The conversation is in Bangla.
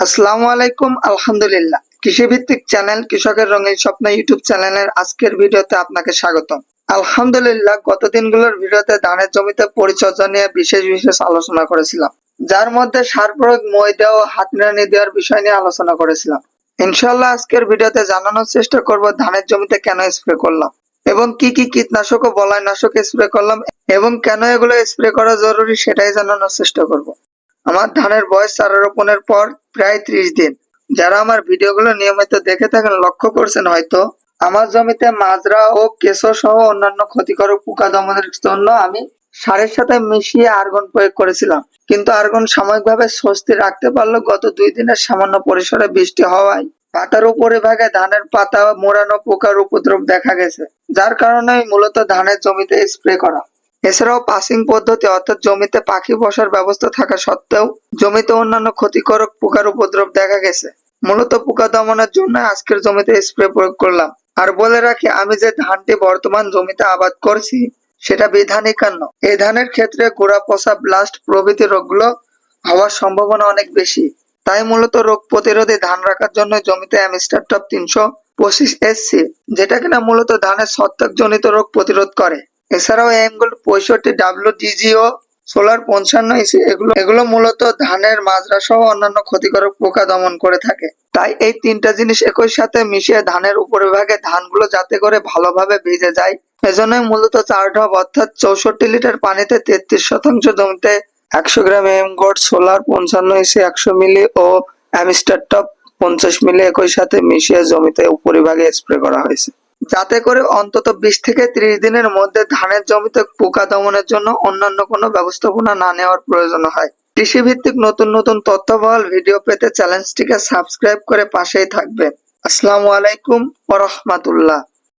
আসসালামু আলাইকুম, আলহামদুলিল্লাহ। কৃষিভিত্তিক চ্যানেল, কৃষকের রঙিন স্বপ্ন ইউটিউব চ্যানেলের আজকের ভিডিওতে আপনাকে স্বাগতম। আলহামদুলিল্লাহ, গত দিনগুলোর ভিডিওতে ধানের জমিতে পরিচর্যা নিয়ে বিশেষ বিশেষ আলোচনা করেছিলাম, যার মধ্যে সার প্রয়োগ, মই দেওয়া হাত নিড়ানি দেওয়ার বিষয় নিয়ে আলোচনা করেছিলাম। ইনশাল্লাহ আজকের ভিডিওতে জানানোর চেষ্টা করব ধানের জমিতে কেন স্প্রে করলাম, এবং কি কি কীটনাশক ও বলয়নাশক স্প্রে করলাম, এবং কেন এগুলো স্প্রে করা জরুরি সেটাই জানানোর চেষ্টা করব। আমার ধানের বয়স চারা রোপণের পর প্রায় ত্রিশ দিন। যারা আমার ভিডিওগুলো নিয়মিত দেখে থাকেন, লক্ষ্য করছেন হয়তো, আমার জমিতে মাজরা ও কেঁচো সহ অন্যান্য ক্ষতিকারক পোকা দমনের জন্য আমি সারের সাথে মিশিয়ে আর্গন প্রয়োগ করেছিলাম। কিন্তু আর্গন সাময়িকভাবে স্বস্তি রাখতে পারল গত দুই দিনের সামান্য পরিসরে বৃষ্টি হওয়ায় পাতার উপরে ভাগে ধানের পাতা মোড়ানো পোকার উপদ্রব দেখা গেছে, যার কারণে মূলত ধানের জমিতে স্প্রে করা। এছাড়াও পাসিং পদ্ধতি অর্থাৎ জমিতে পাখি বসার ব্যবস্থা থাকা সত্ত্বেও জমিতে অন্যান্য ক্ষতিকারক পোকার উপদ্রব দেখা গেছে। মূলত পোকা দমনের জন্য আজকের জমিতে স্প্রে প্রয়োগ করলাম। আর বলে রাখি, আমি যে ধানটি বর্তমান জমিতে আবাদ করছি, সেটা বিধানিক কান্য এই ধানের ক্ষেত্রে গোড়া পচা ব্লাস্ট প্রভৃতি রোগগুলো হওয়ার সম্ভাবনা অনেক বেশি। তাই মূলত রোগ প্রতিরোধে ধান রাখার জন্য জমিতে অ্যামিস্টার টপ তিনশো পঁচিশ এসসি, যেটা কিনা মূলত ধানের ছত্রাক জনিত রোগ প্রতিরোধ করে। এছাড়াও এমগুলো পঁয়ষট্টি ডাব্লিউ ডিজিও সোলার পঞ্চান্ন এসি এগুলো এগুলো মূলত ধানের মাজরা সহ অন্যান্য ক্ষতিকারক পোকা দমন করে থাকে। তাই এই তিনটা জিনিস একই সাথে মিশিয়ে ধানের উপরিভাগে ধানগুলো যাতে করে ভালোভাবে ভিজে যায়। এজন্যই মূলত চার ঢপ, অর্থাৎ চৌষট্টি লিটার পানিতে তেত্রিশ শতাংশ জমিতে একশো গ্রাম এম গড সোলার পঞ্চান্ন এসি একশো মিলি ও অ্যামিস্টার টপ পঞ্চাশ মিলি একই সাথে মিশিয়ে জমিতে উপরিভাগে স্প্রে করা হয়েছে। যাতে করে অন্তত বিশ থেকে ত্রিশ দিনের মধ্যে ধানের জমিতে পোকা দমনের জন্য অন্যান্য কোনো ব্যবস্থাপনা না নেওয়ার প্রয়োজন হয়। কৃষি ভিত্তিক নতুন নতুন তথ্যবহল ভিডিও পেতে চ্যানেলটিকে সাবস্ক্রাইব করে পাশেই থাকবেন। আসসালামু আলাইকুম ওয়া রাহমাতুল্লাহ।